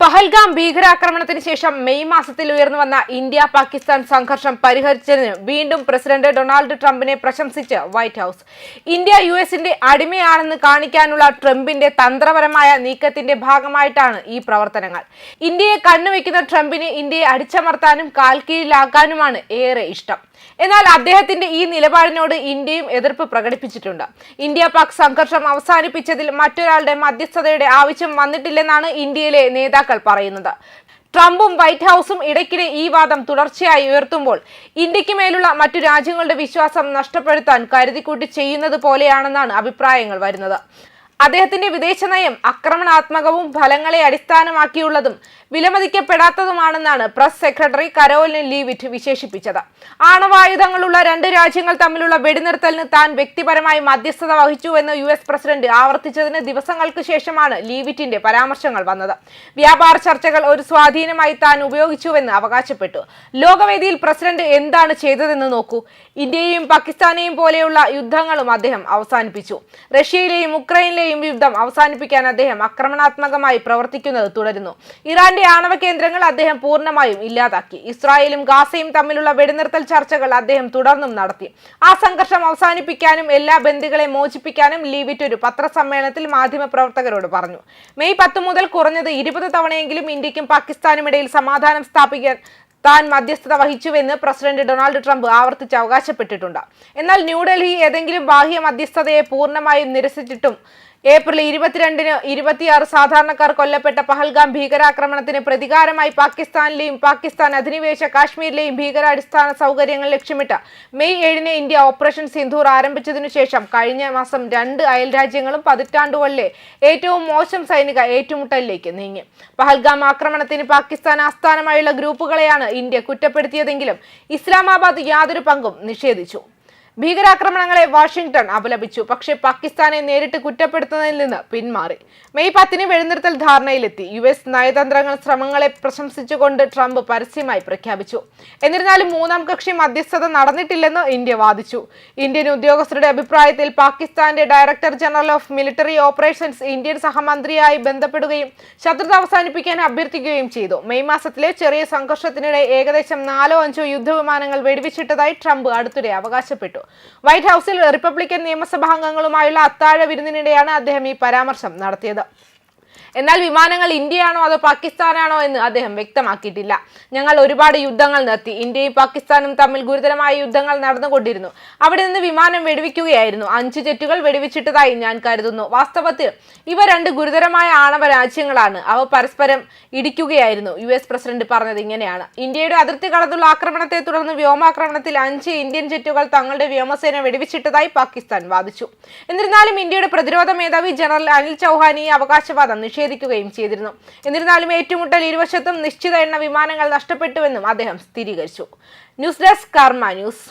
പഹൽഗാം ഭീകരാക്രമണത്തിന് ശേഷം മെയ് മാസത്തിൽ ഉയർന്നു വന്ന ഇന്ത്യ പാകിസ്ഥാൻ സംഘർഷം പരിഹരിച്ചതിന് വീണ്ടും പ്രസിഡന്റ് ഡൊണാൾഡ് ട്രംപിനെ പ്രശംസിച്ച് വൈറ്റ് ഹൌസ്. ഇന്ത്യ യു എസിന്റെ അടിമയാണെന്ന് കാണിക്കാനുള്ള ട്രംപിന്റെ തന്ത്രപരമായ നീക്കത്തിന്റെ ഭാഗമായിട്ടാണ് ഈ പ്രവർത്തനങ്ങൾ. ഇന്ത്യയെ കണ്ണുവെക്കുന്ന ട്രംപിന് ഇന്ത്യയെ അടിച്ചമർത്താനും കാൽക്കീഴിലാക്കാനുമാണ് ഏറെ ഇഷ്ടം. എന്നാൽ അദ്ദേഹത്തിന്റെ ഈ നിലപാടിനോട് ഇന്ത്യയും എതിർപ്പ് പ്രകടിപ്പിച്ചിട്ടുണ്ട്. ഇന്ത്യ പാക് സംഘർഷം അവസാനിപ്പിച്ചതിൽ മറ്റൊരാളുടെ മധ്യസ്ഥതയുടെ ആവശ്യം വന്നിട്ടില്ലെന്നാണ് ഇന്ത്യയിലെ നേതാക്കൾ പറയുന്നത്. ട്രംപും വൈറ്റ് ഹൗസും ഇടയ്ക്കിടെ ഈ വാദം തുടർച്ചയായി ഉയർത്തുമ്പോൾ ഇന്ത്യയ്ക്ക് മേലുള്ള മറ്റു രാജ്യങ്ങളുടെ വിശ്വാസം നഷ്ടപ്പെടുത്താൻ കരുതിക്കൂട്ടി ചെയ്യുന്നത് പോലെയാണെന്നാണ് അഭിപ്രായങ്ങൾ വരുന്നത്. അദ്ദേഹത്തിന്റെ വിദേശ നയം ആക്രമണാത്മകവും ഫലങ്ങളെ അടിസ്ഥാനമാക്കിയുള്ളതും വിലമതിക്കപ്പെടാത്തതുമാണെന്നാണ് പ്രസ് സെക്രട്ടറി കരോലിൻ ലീവിറ്റ് വിശേഷിപ്പിച്ചത്. ആണവായുധങ്ങളുള്ള രണ്ട് രാജ്യങ്ങൾ തമ്മിലുള്ള വെടിനിർത്തലിന് താൻ വ്യക്തിപരമായി മധ്യസ്ഥത വഹിച്ചുവെന്ന് യു എസ് പ്രസിഡന്റ് ആവർത്തിച്ചതിന് ദിവസങ്ങൾക്ക് ശേഷമാണ് ലീവിറ്റിന്റെ പരാമർശങ്ങൾ വന്നത്. വ്യാപാര ചർച്ചകൾ ഒരു സ്വാധീനമായി താൻ ഉപയോഗിച്ചുവെന്ന് അവകാശപ്പെട്ടു. ലോകവേദിയിൽ പ്രസിഡന്റ് എന്താണ് ചെയ്തതെന്ന് നോക്കൂ. ഇന്ത്യയെയും പാകിസ്ഥാനെയും പോലെയുള്ള യുദ്ധങ്ങളും അദ്ദേഹം അവസാനിപ്പിച്ചു. റഷ്യയിലെയും ഉക്രൈനിലെയും യുദ്ധം അവസാനിപ്പിക്കാൻ അദ്ദേഹം ആക്രമണാത്മകമായി പ്രവർത്തിക്കുന്നത് തുടരുന്നു. ഇറാന്റെ ആണവ കേന്ദ്രങ്ങൾ അദ്ദേഹം പൂർണമായും ഇല്ലാതാക്കി. ഇസ്രായേലും ഗാസയും തമ്മിലുള്ള വെടിനിർത്തൽ ചർച്ചകൾ അദ്ദേഹം തുടർന്നും നടത്തി. ആ സംഘർഷം അവസാനിപ്പിക്കാനും എല്ലാ ബന്ധികളെ മോചിപ്പിക്കാനും ലീവിറ്റ് ഒരു പത്രസമ്മേളനത്തിൽ മാധ്യമപ്രവർത്തകരോട് പറഞ്ഞു. മെയ് പത്ത് മുതൽ കുറഞ്ഞത് ഇരുപത് തവണയെങ്കിലും ഇന്ത്യക്കും പാകിസ്ഥാനും ഇടയിൽ സമാധാനം സ്ഥാപിക്കാൻ താൻ മധ്യസ്ഥത വഹിച്ചുവെന്ന് പ്രസിഡന്റ് ഡൊണാൾഡ് ട്രംപ് ആവർത്തിച്ച് അവകാശപ്പെട്ടിട്ടുണ്ട്. എന്നാൽ ന്യൂഡൽഹി ഏതെങ്കിലും ബാഹ്യ മധ്യസ്ഥതയെ പൂർണമായും നിരസിച്ചിട്ടും ഏപ്രിൽ ഇരുപത്തിരണ്ടിന് ഇരുപത്തിയാറ് സാധാരണക്കാർ കൊല്ലപ്പെട്ട പഹൽഗാം ഭീകരാക്രമണത്തിന് പ്രതികാരമായി പാകിസ്ഥാനിലെയും പാകിസ്ഥാൻ അധിനിവേശ കാശ്മീരിലെയും ഭീകരാടിസ്ഥാന സൗകര്യങ്ങൾ ലക്ഷ്യമിട്ട് മെയ് ഏഴിന് ഇന്ത്യ ഓപ്പറേഷൻ സിന്ധൂർ ആരംഭിച്ചതിനു ശേഷം കഴിഞ്ഞ മാസം രണ്ട് അയൽ രാജ്യങ്ങളും പതിറ്റാണ്ടുകളിലെ ഏറ്റവും മോശം സൈനിക ഏറ്റുമുട്ടലിലേക്ക് നീങ്ങി. പഹൽഗാം ആക്രമണത്തിന് പാകിസ്ഥാൻ ആസ്ഥാനമായുള്ള ഗ്രൂപ്പുകളെയാണ് ഇന്ത്യ കുറ്റപ്പെടുത്തിയതെങ്കിലും ഇസ്ലാമാബാദ് യാതൊരു പങ്കും നിഷേധിച്ചു. ഭീകരാക്രമണങ്ങളെ വാഷിംഗ്ടൺ അപലപിച്ചു. പക്ഷേ പാകിസ്ഥാനെ നേരിട്ട് കുറ്റപ്പെടുത്തുന്നതിൽ നിന്ന് പിന്മാറി. മെയ് പത്തിന് വെടിനിർത്തൽ ധാരണയിലെത്തി. യു എസ് നയതന്ത്രങ്ങൾ ശ്രമങ്ങളെ പ്രശംസിച്ചുകൊണ്ട് ട്രംപ് പരസ്യമായി പ്രഖ്യാപിച്ചു. എന്നിരുന്നാലും മൂന്നാം കക്ഷി മധ്യസ്ഥത നടന്നിട്ടില്ലെന്ന് ഇന്ത്യ വാദിച്ചു. ഇന്ത്യൻ ഉദ്യോഗസ്ഥരുടെ അഭിപ്രായത്തിൽ പാകിസ്ഥാന്റെ director general of military operations Indian സഹമന്ത്രിയായി ബന്ധപ്പെടുകയും ശത്രുത അവസാനിപ്പിക്കാൻ അഭ്യർത്ഥിക്കുകയും ചെയ്തു. മെയ് മാസത്തിലെ ചെറിയ സംഘർഷത്തിനിടെ ഏകദേശം നാലോ അഞ്ചോ യുദ്ധവിമാനങ്ങൾ വെടിവെച്ചിട്ടതായി ട്രംപ് അടുത്തിടെ അവകാശപ്പെട്ടു. വൈറ്റ് ഹൌസിൽ റിപ്പബ്ലിക്കൻ നിയമസഭാംഗങ്ങളുമായുള്ള അത്താഴ വിരുന്നിനിടെയാണ് അദ്ദേഹം ഈ പരാമർശം നടത്തിയത്. എന്നാൽ വിമാനങ്ങൾ ഇന്ത്യയാണോ അതോ പാകിസ്ഥാനാണോ എന്ന് അദ്ദേഹം വ്യക്തമാക്കിയിട്ടില്ല. ഞങ്ങൾ ഒരുപാട് യുദ്ധങ്ങൾ നടത്തി. ഇന്ത്യയും പാകിസ്ഥാനും തമ്മിൽ ഗുരുതരമായ യുദ്ധങ്ങൾ നടന്നുകൊണ്ടിരുന്നു. അവിടെ നിന്ന് വിമാനം വെടിവെക്കുകയായിരുന്നു. അഞ്ച് ജെറ്റുകൾ വെടിവെച്ചിട്ടതായി ഞാൻ കരുതുന്നു. വാസ്തവത്തിൽ ഇവ രണ്ട് ഗുരുതരമായ ആണവ രാജ്യങ്ങളാണ്. അവ പരസ്പരം ഇടിക്കുകയായിരുന്നു. യു എസ് പ്രസിഡന്റ് പറഞ്ഞത് ഇങ്ങനെയാണ്. ഇന്ത്യയുടെ അതിർത്തി കടന്നുള്ള ആക്രമണത്തെ തുടർന്ന് വ്യോമാക്രമണത്തിൽ അഞ്ച് ഇന്ത്യൻ ജെറ്റുകൾ തങ്ങളുടെ വ്യോമസേന വെടിവെച്ചിട്ടതായി പാകിസ്ഥാൻ വാദിച്ചു. എന്നിരുന്നാലും ഇന്ത്യയുടെ പ്രതിരോധ മേധാവി ജനറൽ അനിൽ ചൌഹാൻ ഈ അവകാശവാദം നിഷേധിക്കുകയും ചെയ്തിരുന്നു. എന്നിരുന്നാലും ഏറ്റുമുട്ടൽ ഇരുവശത്തും നിശ്ചിത എണ്ണ വിമാനങ്ങൾ നഷ്ടപ്പെട്ടുവെന്നും അദ്ദേഹം സ്ഥിരീകരിച്ചു. News desk Karma news.